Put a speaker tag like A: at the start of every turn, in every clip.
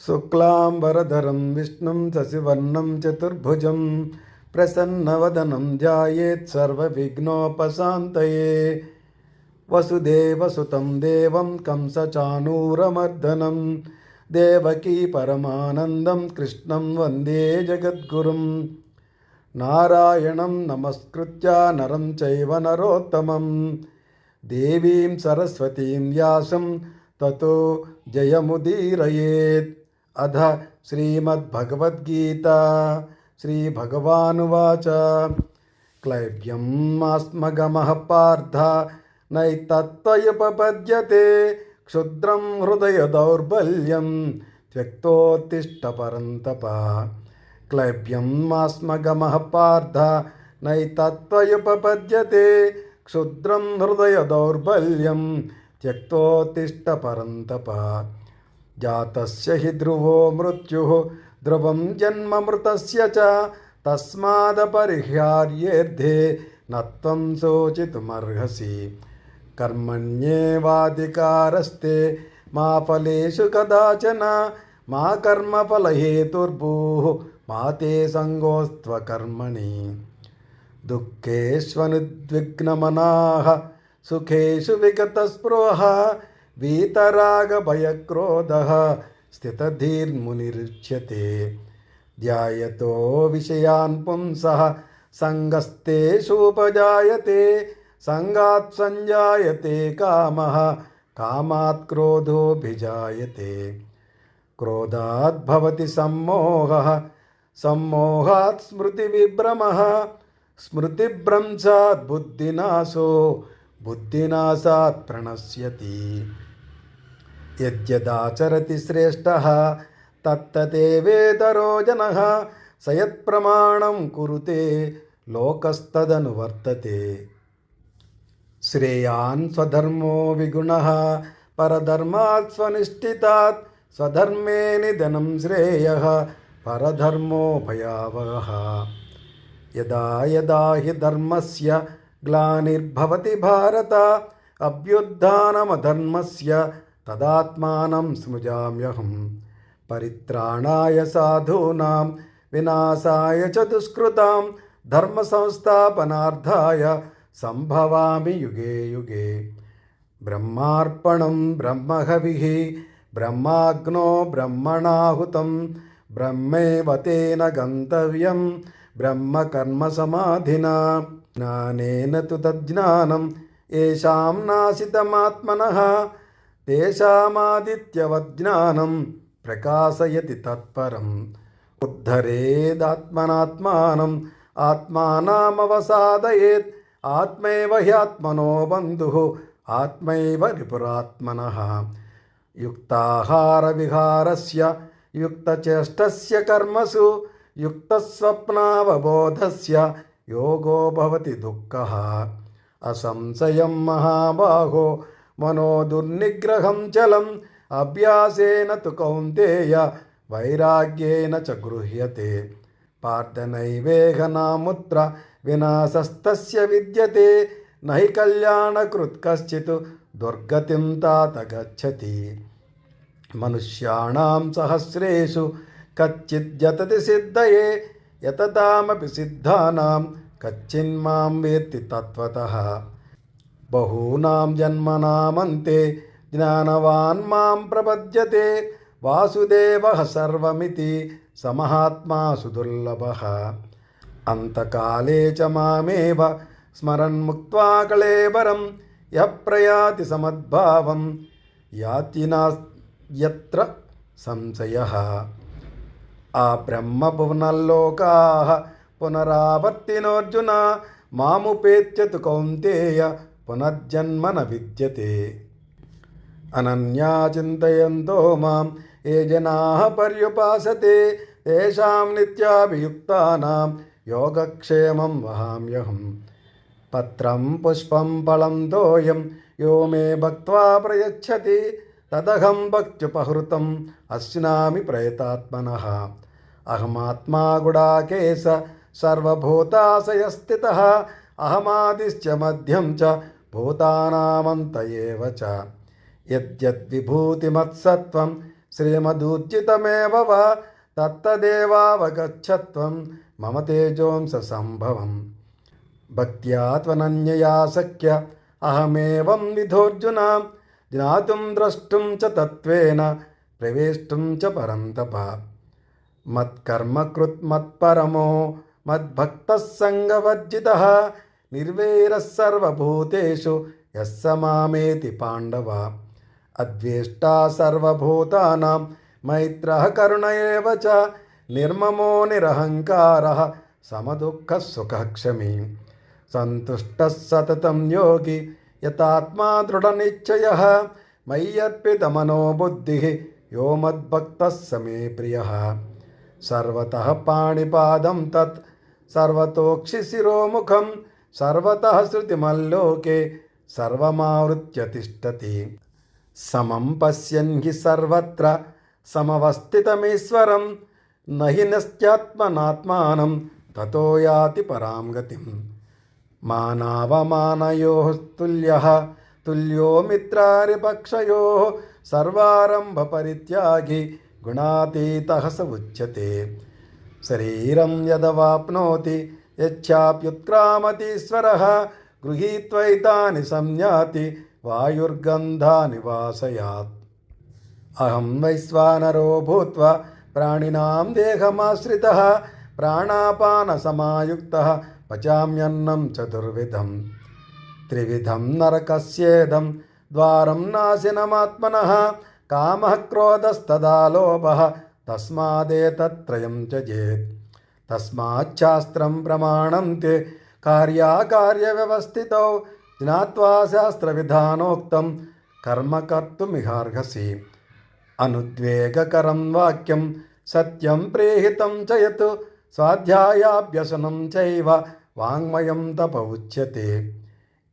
A: शुक्लाम्बरधरं विष्णुं शशिवर्णं चतुर्भुज ప్రసన్నవదనం ధ్యాయేత్ సర్వవిఘ్నోపశాంతయే. వసుదేవసుతం దేవం కంసచానూరమర్దనం దేవకీ పరమానందం కృష్ణం వందే జగద్గురుం. నారాయణం నమస్కృత్య నరం చైవ నరోత్తమం. దేవీం సరస్వతీం వ్యాసం తతో జయముదీరయేత్. అధ శ్రీమద్భగవద్గీత. శ్రీభగవానువాచ క్లైవ్యం ఆస్మగమః పార్థ నైతత్వయుపపద్యతే క్షుద్రం హృదయ దౌర్బల్యం త్యక్తోత్తిష్ట పరంతప క్లైవ్యం ఆస్మగమః పార్థ నైతత్వయుపపద్యతే క్షుద్రం హృదయ దౌర్బల్యం త్యక్తోత్తిష్ట పరంతప జాతస్య హి ధ్రువం జన్మ మృతస్య చ. తస్మాదపరిహ్యార్యేర్థే నత్వం శోచితుమర్హసి. కర్మణ్యేవాధికారస్తే మా ఫలేషు కదాచన. మా కర్మఫలహేతుర్భూ మా తే సంగోస్త్వకర్మణి. దుఃఖేష్వనుద్విగ్నమనాహ సుఖేషు విగతస్పృహ. వీతరాగభయక్రోధ स्थितधीर्मुनिरुच्यते। ध्यायतो विषयान् पुंसः सङ्गस्तेषूपजायते सङ्गात् सञ्जायते कामः, कामात् क्रोधोऽभिजायते। क्रोधात् भवति सम्मोहः, सम्मोहात् स्मृतिविभ्रमः स्मृतिभ्रंशात् बुद्धिनाशो, बुद्धिनाशात् प्रणश्यति। యద్యదాచరతి శ్రేష్ఠ తత్తతే వేదరో జన. సయత్ప్రమాణం కురుతే లోకస్తదను వర్తతే. శ్రేయాన్ స్వధర్మో విగుణ. పరధర్మాత్ స్వనిష్ఠితాత్. స్వధర్మే నిధనం శ్రేయ. పరధర్మో భయావహ. యదా యదా హి ధర్మస్య గ్లానిర్భవతి భారత. అభ్యుద్ధానమధర్మస్య तदात्मानं सृजाम्यहं परित्राणाय साधूना, विनाशाय च धर्म धर्मसंस्थापनार्थाय सम्भवामि युगे युगे। ब्रह्मार्पणं ब्रह्महविः, ब्रह्माग्नो ब्रह्मणाहुतं, ब्रह्मेव तेन गन्तव्यं, ब्रह्मकर्मसमाधिना। ज्ञानेन तु तज्ज्ञानं, येषां नासितमात्मनः। తేషామాదిత్యవజ్ఞానం ప్రకాశయతి తత్పరం ఉద్ధరేదాత్మనాత్మానం ఆత్మానామవసాదయేత్ ఆత్మైవ హ్యాత్మనో బంధు ఆత్మైవ రిపురాత్మన యుక్తాహార యుక్తాహారవిహారస్య యుక్తచేష్టస్య కర్మసు యుక్తస్వప్నావబోధస్య యోగో భవతి దుఃఖ అసంశయం మహాబాహో మనో దుర్నిగ్రహం చలం. అభ్యాసేన తు కౌంతేయ వైరాగ్యేన చ గృహ్యతే. పార్థనైవేహనాముత్ర వినాశస్తస్య విద్యతే. నహి కళ్యాణకృత్ కశ్చిత్ దుర్గతిం తాత గచ్చతి. మనుష్యాణం సహస్రేషు కచ్చిద్యతతి సిద్ధయే. యతతామపి సిద్ధానాం కచ్చిన్మాం వేత్తి తత్వతః. బహూనాం జన్మనామంతే జ్ఞానవాన్ మాం ప్రపద్యతే వాసుదేవ సర్వమితి సమహాత్మా సుదుర్లభ. అంతకాలే చ మామేవ స్మరన్ముక్త్వా కళేబరం య ప్రయాతి సమద్భావం యాతి నాస్యత్ర సంశయ. ఆ బ్రహ్మ పునర్లోకా పునరావర్తినోర్జున మాముపేత్యతు కౌంతేయ పునర్జన్మన విద్యతే అనన్యా చింతయంతో మాం ఏ జనా పర్యుపాసతే తేషాం నిత్యాభియుక్తానాం యోగక్షేమం వహామ్యహం. పత్రం పుష్పం ఫలం దోయం యో మే భక్త్వా ప్రయచ్చతి తదహం భక్త్యుపహృతం అశ్నామి ప్రయతాత్మన అహమాత్మా గుడాకేశ సర్వభూతాశయస్థిత అహమాదిశ్చ మధ్యం చ భూతానామంత ఏవ చ యద్యద్విభూతిమత్సత్వం శ్రీమదూర్జితమేవ వా తత్తదేవావగచ్చత్వం మమ తేజోంస సంభవం భక్త్యా త్వనన్యయా సఖ్య అహమేవం విధోర్జున జ్ఞాతుం ద్రష్టుం చ తత్వేన ప్రవేష్టం చ పరంతప మత్కర్మకృత్ మత్పరమో మద్భక్త సంగవర్జిత निर्वैरः सर्वभूतेषु यः स मामेति पाण्डव। अद्वेष्टा सर्वभूतानां, मैत्रः करुण एव च, निर्ममो निरहङ्कारः, समदुःखः सुखः क्षमी। सन्तुष्टः सततं योगी, यतात्मा दृढनिश्चयः, मय्यर्पितमनो बुद्धिः, यो मद्भक्तः समे प्रियः। सर्वतः पाणिपादं तत् सर्वतोक्षिशिरोमुखं సర్వతः శృతిమల్లోకే సర్వమావృత్య తిష్టతి సమం పశ్యన్ హి సర్వత్ర సమవస్థితమీశ్వరం నహి నశ్చాత్మనాత్మానం తతో యాతి పరాం గతిం. మానావమానయో తుల్య తుల్యో మిత్రారిపక్షయో సర్వారంభ పరిత్యాగి గుణాతీత స ఉచ్యతే. శరీరం యదవాప్నోతి యచ్చాప్యుత్క్రామతీశ్వర గృహీత్వైతాని సంయాతి వాయుర్గంధాని వాసయాత్ అహం వైశ్వానరో భూత్వా ప్రాణినాం దేహమాశ్రిత ప్రాణాపానసమాయుక్త పచామ్యన్నం చతుర్విధం త్రివిధం నరకస్యేదం ద్వారం నాశనమాత్మన కామ క్రోధస్తదా లోభ తస్మాదేతత్రయం చేత్ తస్మాచ్చాస్త్రం ప్రమాణం తే కార్యాకార్యవ్యవస్థితౌ జ్ఞావా శాస్త్రవిధానోక్తం. కర్మ కర్తుమిహార్హసి. అనుద్వేగకరం వాక్యం సత్యం ప్రేహితం చ స్వాధ్యాయాభ్యసనం చైవ వాంగ్మయం తప ఉచ్యతే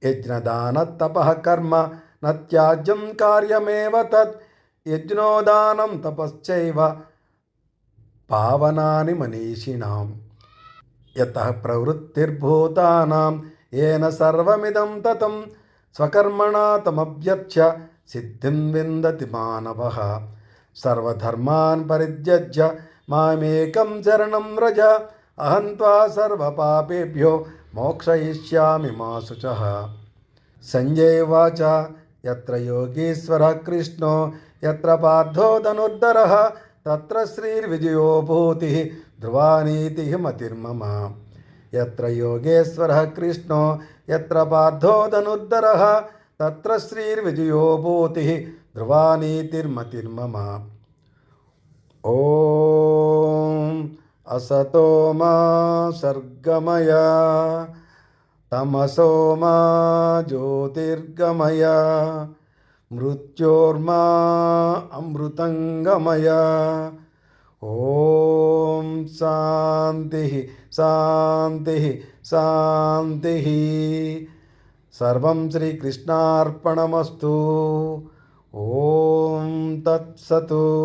A: యజ్ఞదానతపః కర్మ న త్యాజ్యం కార్యమేవ తత్. యజ్ఞోదానం తపశ్చైవ పావనాని మనీషిణాం యత ప్రవృత్తిర్భూతానాం ఏన సర్వమిదం తతం స్వకర్మణా తమభ్యర్చ్య సిద్ధిం విందతి మానవ సర్వధర్మాన్ పరిత్యజ్య మామేకం శరణం వ్రజ అహం త్వా సర్వపాపేభ్యో మోక్షయిష్యామి మా శుచ సంజయ్ వాచ యత్ర యోగీశ్వర కృష్ణో యత్ర పార్థో ధనుర్ధర తత్ర శ్రీర్విజయో భూతి ధ్రువానీతి మతిర్మమ యత్ర యోగేశ్వర కృష్ణో యత్ర పార్థో ధనుర్ధరः తత్ర శ్రీర్విజయో భూతి ధ్రువానీతిర్మతిర్మమ ఓం అసతో మా సర్గమయ తమసో మా జ్యోతిర్గమయ మృత్యోర్మా అమృతంగమయ. ఓం శాంతి శాంతి శాంతి. సర్వం శ్రీకృష్ణార్పణమస్తు. ఓం తత్సతు.